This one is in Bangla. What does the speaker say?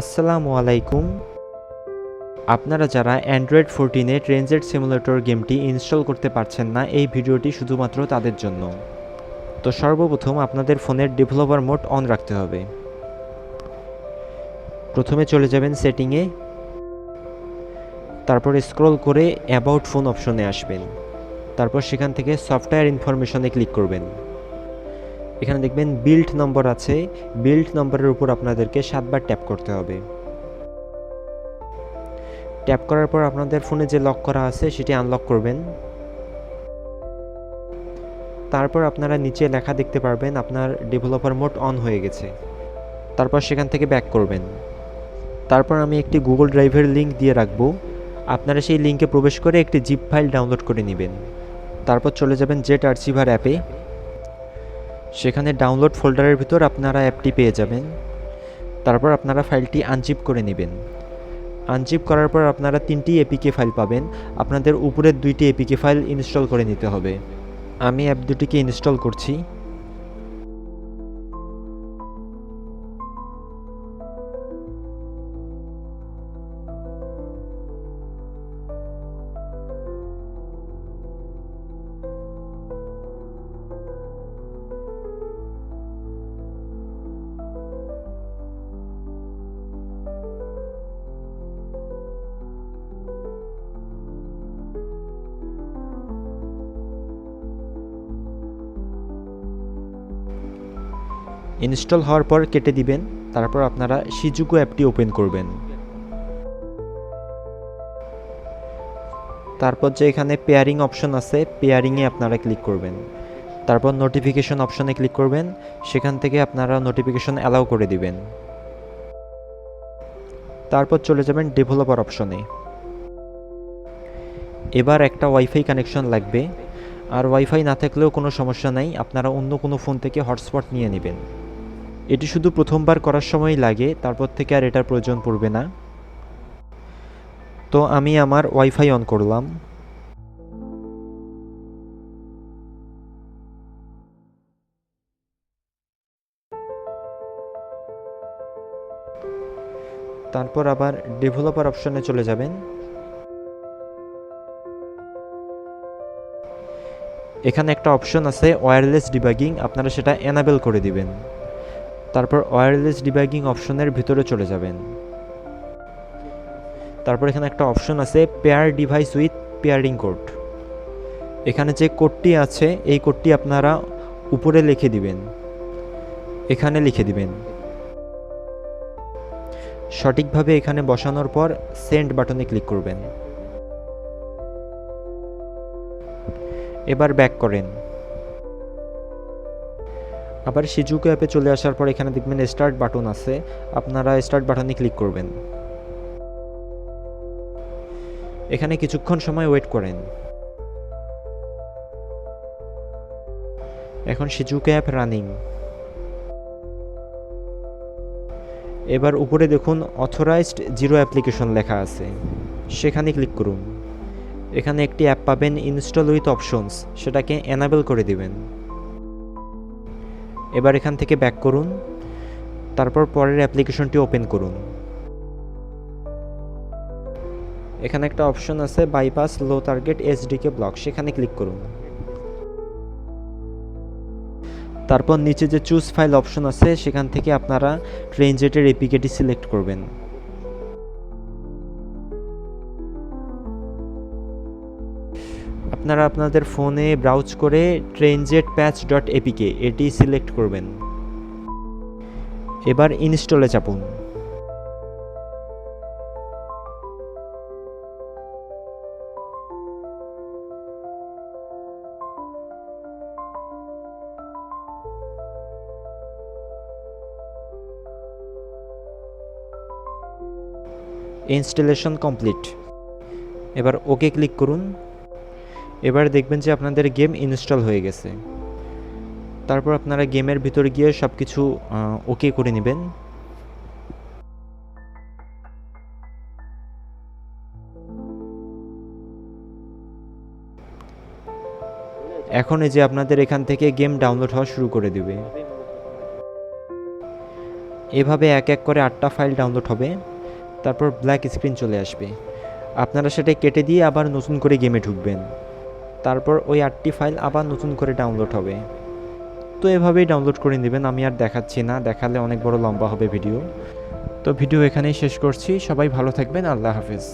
আসসালামু আলাইকুম। আপনারা যারা অ্যান্ড্রয়েড ফোরটিনে ট্রেনজেট সিমুলেটর গেমটি ইনস্টল করতে পারছেন না, এই ভিডিওটি শুধুমাত্র তাদের জন্য। তো সর্বপ্রথম আপনাদের ফোনের ডেভেলপার মোড অন রাখতে হবে। প্রথমে চলে যাবেন সেটিংয়ে তারপর স্ক্রল করে অ্যাবাউট ফোন অপশনে আসবেন। তারপর সেখান থেকে সফটওয়্যার ইনফরমেশনে ক্লিক করবেন। এখানে দেখবেন বিল্ড নম্বর আছে। বিল্ড নম্বরের উপর আপনাদেরকে সাতবার ট্যাপ করতে হবে। ট্যাপ করার পর আপনাদের ফোনে যে লক করা আছে, সেটি আনলক করবেন। তারপর আপনারা নিচে লেখা দেখতে পারবেন, আপনার ডেভেলপার মোড অন হয়ে গেছে। তারপর সেখান থেকে ব্যাক করবেন। তারপর আমি একটি গুগল ড্রাইভের লিংক দিয়ে রাখব। আপনারা সেই লিঙ্কে প্রবেশ করে একটি জিপ ফাইল ডাউনলোড করে নেবেন। তারপর চলে যাবেন জেট আর্চিভার অ্যাপে সেখানে ডাউনলোড ফোল্ডারের ভিতর আপনারা অ্যাপটি পেয়ে যাবেন। তারপর আপনারা ফাইলটি আনজিপ করে নেবেন। আনজিপ করার পর আপনারা তিনটি এপিকে ফাইল পাবেন। আপনাদের উপরের দুইটি এপিকে ফাইল ইনস্টল করে নিতে হবে। আমি অ্যাপ দুটিকে ইনস্টল করছি। ইনস্টল হওয়ার পর কেটে দিবেন, তারপর আপনারা সিজুকো অ্যাপটি ওপেন করবেন। তারপর যে এখানে পেয়ারিং অপশন আছে, পেয়ারিংয়ে আপনারা ক্লিক করবেন। তারপর নোটিফিকেশন অপশনে ক্লিক করবেন, সেখান থেকে আপনারা নোটিফিকেশন অ্যালাউ করে দিবেন। তারপর চলে যাবেন ডেভেলপার অপশনে। এবার একটা ওয়াইফাই কানেকশন লাগবে। আর ওয়াইফাই না থাকলেও কোনো সমস্যা নাই, আপনারা অন্য কোনো ফোন থেকে হটস্পট নিয়ে নেবেন। এটি শুধু প্রথমবার করার সময় লাগে, তারপর থেকে আর এটার প্রয়োজন পড়বে না। তো আমি আমার ওয়াইফাই অন করলাম। তারপর আবার ডেভেলপার অপশনে চলে যাবেন। এখানে একটা অপশন আছে ওয়্যারলেস ডিবাগিং আপনারা সেটা এনাবেল করে দিবেন। তারপর ওয়্যারলেস ডিবাগিং অপশনের ভিতরে চলে যাবেন। তারপর এখানে একটা অপশন আছে pair device with pairing code এখানে যে কোডটি আছে, এই কোডটি আপনারা উপরে লিখে দিবেন। এখানে লিখে দিবেন। সঠিকভাবে এখানে বসানোর পর সেন্ড বাটনে ক্লিক করবেন। এবার ব্যাক করেন। আবার সিজুকো অ্যাপে চলে আসার পর এখানে দেখবেন স্টার্ট বাটন আছে। আপনারা স্টার্ট বাটনে ক্লিক করবেন। এখানে কিছুক্ষণ সময় ওয়েট করেন। এখন সিজুকো অ্যাপ রানিং এবার উপরে দেখুন অথরাইজড জিরো অ্যাপ্লিকেশন লেখা আছে। সেখানে ক্লিক করুন। এখানে একটি অ্যাপ পাবেন ইনস্টল উইথ অপশনস সেটাকে এনাবেল করে দিবেন। এবার এখান থেকে ব্যাক করুন, তারপর পরের অ্যাপ্লিকেশনটি ওপেন করুন। এখানে একটা অপশন আছে bypass low target SDK block সেখানে ক্লিক করুন। তারপর নিচে যে চুজ ফাইল অপশন আছে, সেখান থেকে আপনারা ট্রেনজেটের এপিকেটি সিলেক্ট করবেন। আপনারা আপনাদের ফোনে ব্রাউজ করে ট্রেনজেট প্যাচ ডট এপিকে এটি সিলেক্ট করবেন। এবার ইনস্টলে চাপুন। ইনস্টলেশন কমপ্লিট এবার ওকে ক্লিক করুন। এবার দেখবেন যে আপনাদের গেম ইনস্টল হয়ে গেছে। তারপর আপনারা গেমের ভিতর গিয়ে সব কিছু ওকে করে নেবেন। এখন এই যে আপনাদের এখান থেকে গেম ডাউনলোড হওয়া শুরু করে দেবে। এভাবে এক এক করে আটটা ফাইল ডাউনলোড হবে, তারপর ব্ল্যাক স্ক্রিন চলে আসবে। আপনারা সেটা কেটে দিয়ে আবার নতুন করে গেমে ঢুকবেন। তারপর ওই আটটি ফাইল আবার নতুন করে ডাউনলোড হবে। তো এভাবেই ডাউনলোড করে নেবেন, আমি আর দেখাচ্ছি না, দেখালে অনেক বড় লম্বা হবে ভিডিও। তো ভিডিও এখানেই শেষ করছি, সবাই ভালো থাকবেন, আল্লাহ হাফিজ।